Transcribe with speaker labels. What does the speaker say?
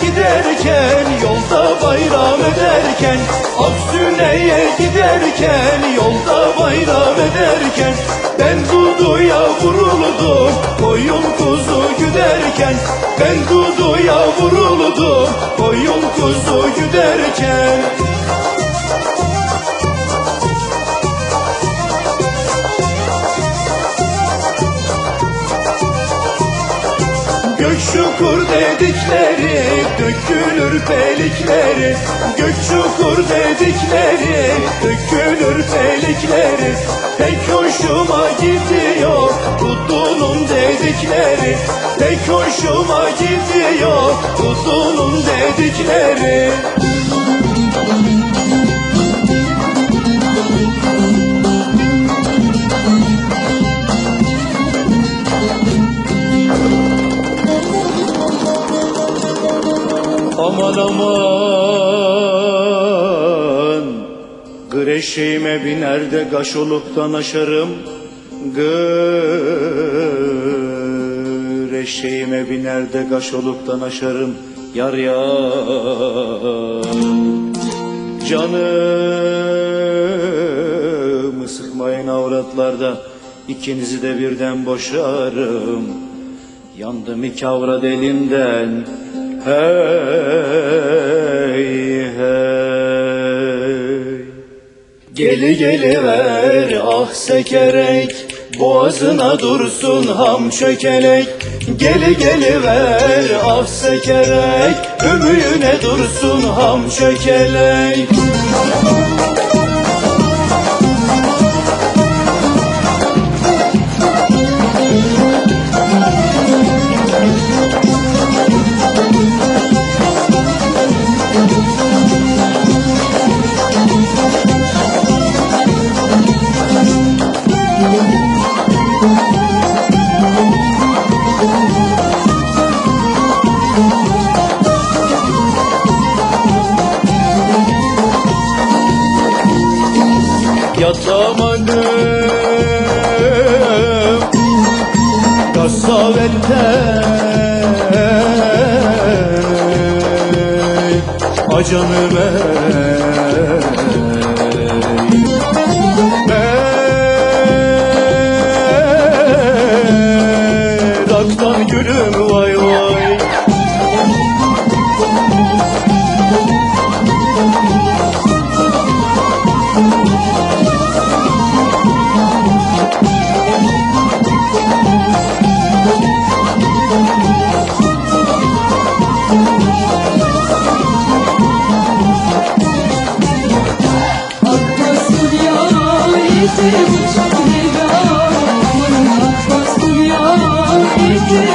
Speaker 1: giderken Yolda bayram ederken Aksüne'ye giderken Yolda bayram ederken Ben Dudu'ya vuruldum Koyun kuzu güderken. Ben Dudu'ya vuruldum Koyun kuzu güderken Gök çukur dedikleri dökülür pelikleri. Gök çukur dedikleri dökülür pelikleri. Pek hoşuma gidiyor Dudu'nun dedikleri. Pek hoşuma gidiyor Dudu'nun dedikleri Aman aman Greşeğime biner de gaş oluktan aşarım. Greşeğime biner de gaş oluktan aşarım. Yar yar Canımı sıkmayın avratlarda. İkinizi de birden boşarım. Yandım iki avrat elinden Hey hey. Geli geli ver ah sekerek Boğazına dursun ham çökelek. Geli geli ver ah sekerek Ömüğüne dursun ham çökelek Kasavette Acanı Meraktan Thank you.